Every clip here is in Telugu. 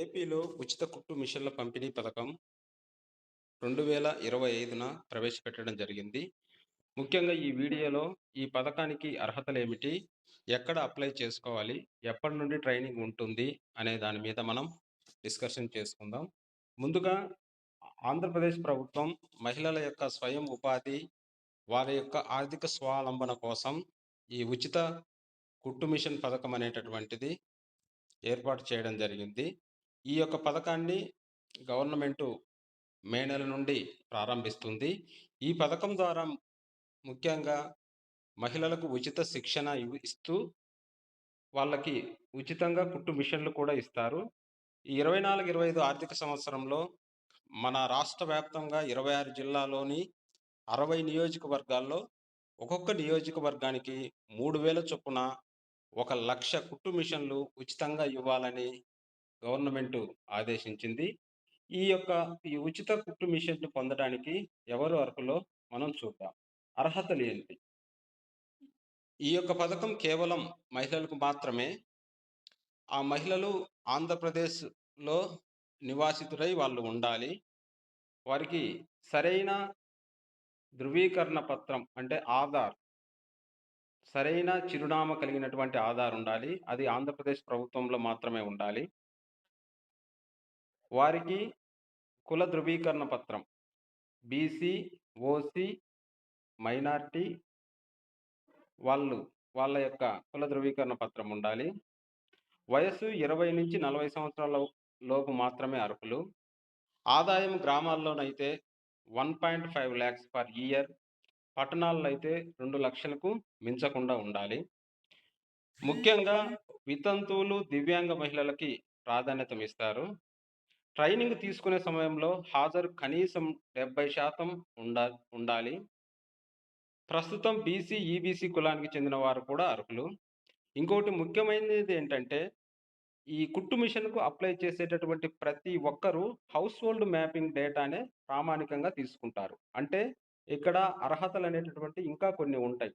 ఏపీలో ఉచిత కుట్టు మిషన్ల పంపిణీ పథకం రెండు వేల ఇరవై ఐదున ప్రవేశపెట్టడం జరిగింది. ముఖ్యంగా ఈ వీడియోలో ఈ పథకానికి అర్హతలు ఏమిటి ఎక్కడ అప్లై చేసుకోవాలి? ఎప్పటి నుండి ట్రైనింగ్ ఉంటుంది? అనే దాని మీద మనం డిస్కషన్ చేసుకుందాం. ముందుగా ఆంధ్రప్రదేశ్ ప్రభుత్వం మహిళల యొక్క స్వయం ఉపాధి వారి యొక్క ఆర్థిక స్వావలంబన కోసం ఈ ఉచిత కుట్టు మిషన్ పథకం అనేటటువంటిది ఏర్పాటు చేయడం జరిగింది. ఈ యొక్క పథకాన్ని గవర్నమెంటు మే నెల నుండి ప్రారంభిస్తుంది. ఈ పథకం ద్వారా ముఖ్యంగా మహిళలకు ఉచిత శిక్షణ ఇస్తూ వాళ్ళకి ఉచితంగా కుట్టు మిషన్లు కూడా ఇస్తారు. ఈ ఇరవై నాలుగు ఇరవై ఐదు ఆర్థిక సంవత్సరంలో మన రాష్ట్ర వ్యాప్తంగా ఇరవై ఆరు జిల్లాలోని అరవై నియోజకవర్గాల్లో ఒక్కొక్క నియోజకవర్గానికి మూడు వేల చొప్పున ఒక లక్ష కుట్టు మిషన్లు ఉచితంగా ఇవ్వాలని గవర్నమెంట్ ఆదేశించింది. ఈ యొక్క ఈ ఉచిత కుట్టు మిషన్ పొందడానికి ఎవరు అర్హులో మనం చూద్దాం. అర్హతలు ఏంటి ఈ యొక్క పథకం కేవలం మహిళలకు మాత్రమే ఆ మహిళలు ఆంధ్రప్రదేశ్లో నివాసితులై వాళ్ళు ఉండాలి. వారికి సరైన ధృవీకరణ పత్రం అంటే ఆధార్ సరైన చిరునామా కలిగినటువంటి ఆధార్ ఉండాలి. అది ఆంధ్రప్రదేశ్ ప్రభుత్వంలో మాత్రమే ఉండాలి. వారికి కుల ధృవీకరణ పత్రం. బీసీ ఓసీ మైనార్టీ వాళ్ళు వాళ్ళ యొక్క కుల ధృవీకరణ పత్రం ఉండాలి. వయస్సు ఇరవై నుంచి నలభై సంవత్సరాల లోపు మాత్రమే అర్హులు. ఆదాయం గ్రామాల్లోనైతే one point five lakhs per year. పట్టణాల్లో అయితే రెండు లక్షలకు మించకుండా ఉండాలి. ముఖ్యంగా వితంతువులు దివ్యాంగ మహిళలకి ప్రాధాన్యత ఇస్తారు ట్రైనింగ్ తీసుకునే సమయంలో హాజరు కనీసం డెబ్బై శాతం ఉండా ఉండాలి. ప్రస్తుతం బీసీ ఈబీసీ కులానికి చెందిన వారు కూడా అర్హులు. ఇంకోటి ముఖ్యమైనది ఏంటంటే ఈ కుట్టు మిషన్కు అప్లై చేసేటటువంటి ప్రతి ఒక్కరూ హౌస్ హోల్డ్ మ్యాపింగ్ డేటానే ప్రామాణికంగా తీసుకుంటారు. అంటే ఇక్కడ అర్హతలు అనేటటువంటి ఇంకా కొన్ని ఉంటాయి.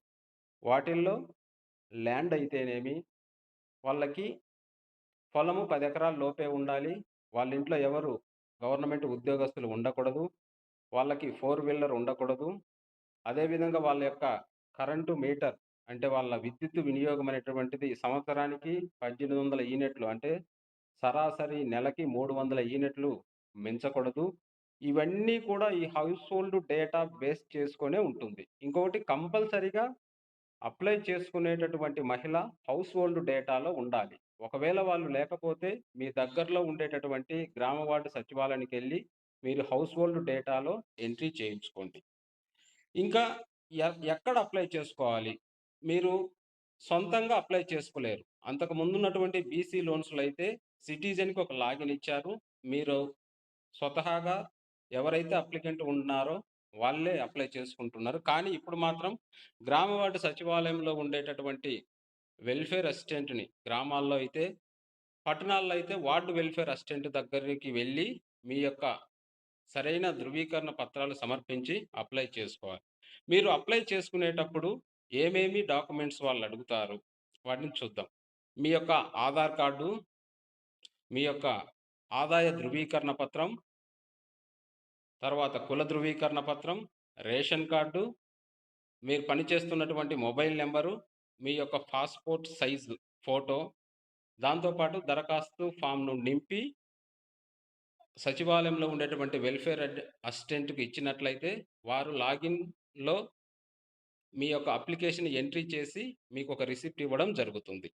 వాటిల్లో ల్యాండ్ అయితేనేమి వాళ్ళకి పొలము పది ఎకరాల లోపే ఉండాలి. వాళ్ళ ఇంట్లో ఎవరు గవర్నమెంట్ ఉద్యోగస్తులు ఉండకూడదు. వాళ్ళకి ఫోర్ వీలర్ ఉండకూడదు. అదేవిధంగా వాళ్ళ యొక్క కరెంటు మీటర్ అంటే వాళ్ళ విద్యుత్ వినియోగం అనేటువంటిది సంవత్సరానికి పద్దెనిమిది వందల యూనిట్లు అంటే సరాసరి నెలకి మూడు వందల యూనిట్లు మించకూడదు. ఇవన్నీ కూడా ఈ హౌస్ హోల్డ్ డేటా బేస్ చేసుకునే ఉంటుంది. ఇంకొకటి కంపల్సరిగా అప్లై చేసుకునేటటువంటి మహిళ హౌస్ హోల్డ్ డేటాలో ఉండాలి. ఒకవేళ వాళ్ళు లేకపోతే మీ దగ్గరలో ఉండేటటువంటి గ్రామ వార్డు సచివాలయానికి వెళ్ళి మీరు హౌస్ హోల్డ్ డేటాలో ఎంట్రీ చేయించుకోండి. ఇంకా ఎ- ఎక్కడ అప్లై చేసుకోవాలి? మీరు సొంతంగా అప్లై చేసుకోలేరు. అంతకు ముందున్నటువంటి బీసీ లోన్స్లో అయితే సిటిజన్కి ఒక లాగిన్ ఇచ్చారు. మీరు స్వతహాగా ఎవరైతే అప్లికెంట్ ఉన్నారో వాళ్ళే అప్లై చేసుకుంటున్నారు. కానీ ఇప్పుడు మాత్రం గ్రామ వార్డు సచివాలయంలో ఉండేటటువంటి వెల్ఫేర్ అసిస్టెంట్ని గ్రామాల్లో అయితే పట్టణాల్లో అయితే వార్డు వెల్ఫేర్ అసిస్టెంట్ దగ్గరికి వెళ్ళి మీ యొక్క సరైన ధృవీకరణ పత్రాలు సమర్పించి అప్లై చేసుకోవాలి. మీరు అప్లై చేసుకునేటప్పుడు ఏమేమి డాక్యుమెంట్స్ వాళ్ళు అడుగుతారు వాటిని చూద్దాం. మీ యొక్క ఆధార్ కార్డు మీ యొక్క ఆదాయ ధృవీకరణ పత్రం తర్వాత కుల ధృవీకరణ పత్రం రేషన్ కార్డు మీరు పనిచేస్తున్నటువంటి మొబైల్ నెంబరు మీ యొక్క పాస్పోర్ట్ సైజు ఫోటో దాంతోపాటు దరఖాస్తు ఫామ్ను నింపి సచివాలయంలో ఉండేటువంటి వెల్ఫేర్ అడ్ అసిస్టెంట్కి ఇచ్చినట్లయితే వారు లాగిన్లో మీ యొక్క అప్లికేషన్ ఎంట్రీ చేసి మీకు ఒక రిసిప్ట్ ఇవ్వడం జరుగుతుంది.